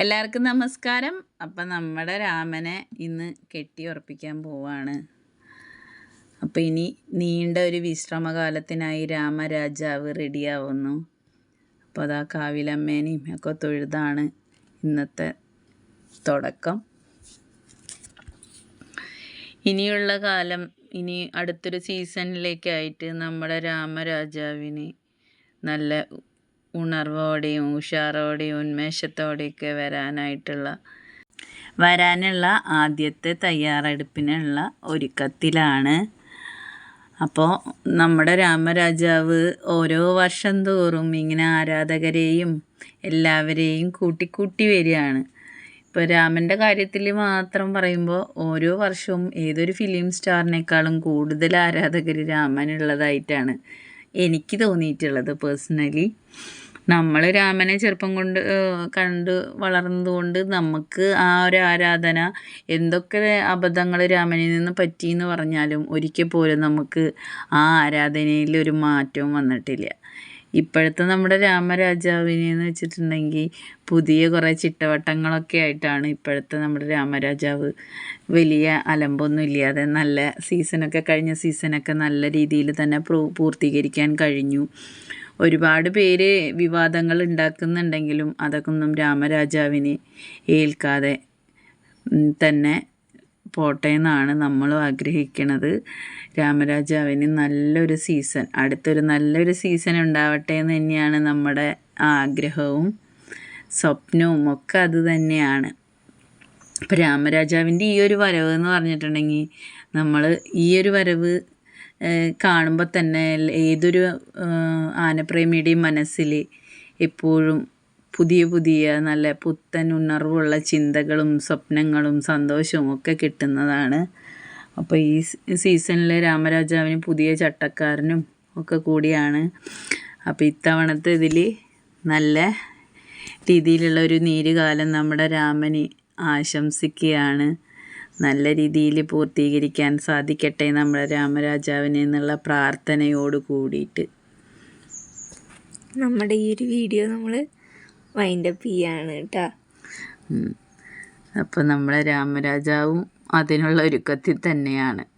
എല്ലാവർക്കും നമസ്കാരം. അപ്പം നമ്മുടെ രാമനെ ഇന്ന് കെട്ടി ഉറപ്പിക്കാൻ പോവാണ്. അപ്പം ഇനി നീണ്ട ഒരു വിശ്രമകാലത്തിനായി രാമരാജാവ് റെഡിയാവുന്നു. അപ്പോൾ അതാ കാവിലമ്മേനെയും ഒക്കെ തൊഴുതാണ് ഇന്നത്തെ തുടക്കം. ഇനിയുള്ള കാലം ഇനി അടുത്തൊരു സീസണിലേക്കായിട്ട് നമ്മുടെ രാമരാജാവിന് നല്ല ഉണർവോടെയും ഉഷാറോടെയും ഉന്മേഷത്തോടെയൊക്കെ വരാനായിട്ടുള്ള വരാനുള്ള ആദ്യത്തെ തയ്യാറെടുപ്പിനുള്ള ഒരുക്കത്തിലാണ്. അപ്പോൾ നമ്മുടെ രാമരാജാവ് ഓരോ വർഷം തോറും ഇങ്ങനെ ആരാധകരെയും എല്ലാവരെയും കൂട്ടിക്കൂട്ടി വരികയാണ്. ഇപ്പോൾ രാമന്റെ കാര്യത്തിൽ മാത്രം പറയുമ്പോൾ ഓരോ വർഷവും ഏതൊരു ഫിലിം സ്റ്റാറിനേക്കാളും കൂടുതൽ ആരാധകർ രാമനുള്ളതായിട്ടാണ്. എനിക്ക് തോന്നിയിട്ടുള്ളത് പേഴ്സണലി നമ്മൾ രാമനെ ചെറുപ്പം കൊണ്ട് കണ്ട് വളർന്നതുകൊണ്ട് നമുക്ക് ആ ഒരു ആരാധന എന്തൊക്കെ അബദ്ധങ്ങൾ രാമനിൽ നിന്ന് പറ്റിയെന്ന് പറഞ്ഞാലും ഒരിക്കൽ പോലും നമുക്ക് ആ ആരാധനയിൽ ഒരു മാറ്റവും വന്നിട്ടില്ല. ഇപ്പോഴത്തെ നമ്മുടെ രാമരാജാവിനെന്ന് വെച്ചിട്ടുണ്ടെങ്കിൽ പുതിയ കുറേ ചിട്ടവട്ടങ്ങളൊക്കെ ആയിട്ടാണ് ഇപ്പോഴത്തെ നമ്മുടെ രാമരാജാവ് വലിയ അലമ്പൊന്നും ഇല്ലാതെ നല്ല സീസണൊക്കെ കഴിഞ്ഞ സീസണൊക്കെ നല്ല രീതിയിൽ തന്നെ പൂർത്തീകരിക്കാൻ കഴിഞ്ഞു. ഒരുപാട് പേര് വിവാദങ്ങൾ ഉണ്ടാക്കുന്നുണ്ടെങ്കിലും അതൊക്കെ ഒന്നും രാമരാജാവിന് ഏൽക്കാതെ തന്നെ പോട്ടെ എന്നാണ് നമ്മളും ആഗ്രഹിക്കുന്നത് രാമരാജാവിന് നല്ലൊരു സീസൺ. അടുത്തൊരു നല്ലൊരു സീസൺ ഉണ്ടാവട്ടെ എന്ന് തന്നെയാണ് നമ്മുടെ ആഗ്രഹവും സ്വപ്നവും ഒക്കെ അത് തന്നെയാണ്. ഇപ്പം രാമരാജാവിന്റെ ഈ ഒരു വരവ് എന്ന് പറഞ്ഞിട്ടുണ്ടെങ്കിൽ നമ്മൾ ഈ ഒരു വരവ് കാണുമ്പോൾ തന്നെ ഏതൊരു ആനപ്രേമിയുടെയും മനസ്സിൽ എപ്പോഴും പുതിയ പുതിയ നല്ല പുത്തൻ ഉണർവുള്ള ചിന്തകളും സ്വപ്നങ്ങളും സന്തോഷവും ഒക്കെ കിട്ടുന്നതാണ്. അപ്പോൾ ഈ സീസണിൽ രാമരാജാവിന് പുതിയ ചട്ടക്കാരനും ഒക്കെ കൂടിയാണ്. അപ്പോൾ ഇത്തവണത്തെ ഇതിൽ നല്ല രീതിയിലുള്ള ഒരു നീരുകാലം നമ്മുടെ രാമന് ആശംസിക്കുകയാണ്. നല്ല രീതിയിൽ പൂർത്തീകരിക്കാൻ സാധിക്കട്ടെ നമ്മുടെ രാമരാജാവിനെ എന്നുള്ള പ്രാർത്ഥനയോട് കൂടിയിട്ട്. നമ്മുടെ ഈ ഒരു വീഡിയോ നമ്മൾ വൈൻഡപ്പ് ചെയ്യാണ് കേട്ടോ. അപ്പോൾ നമ്മളെ രാമരാജാവും അതിനുള്ള ഒരുക്കത്തിൽ തന്നെയാണ്.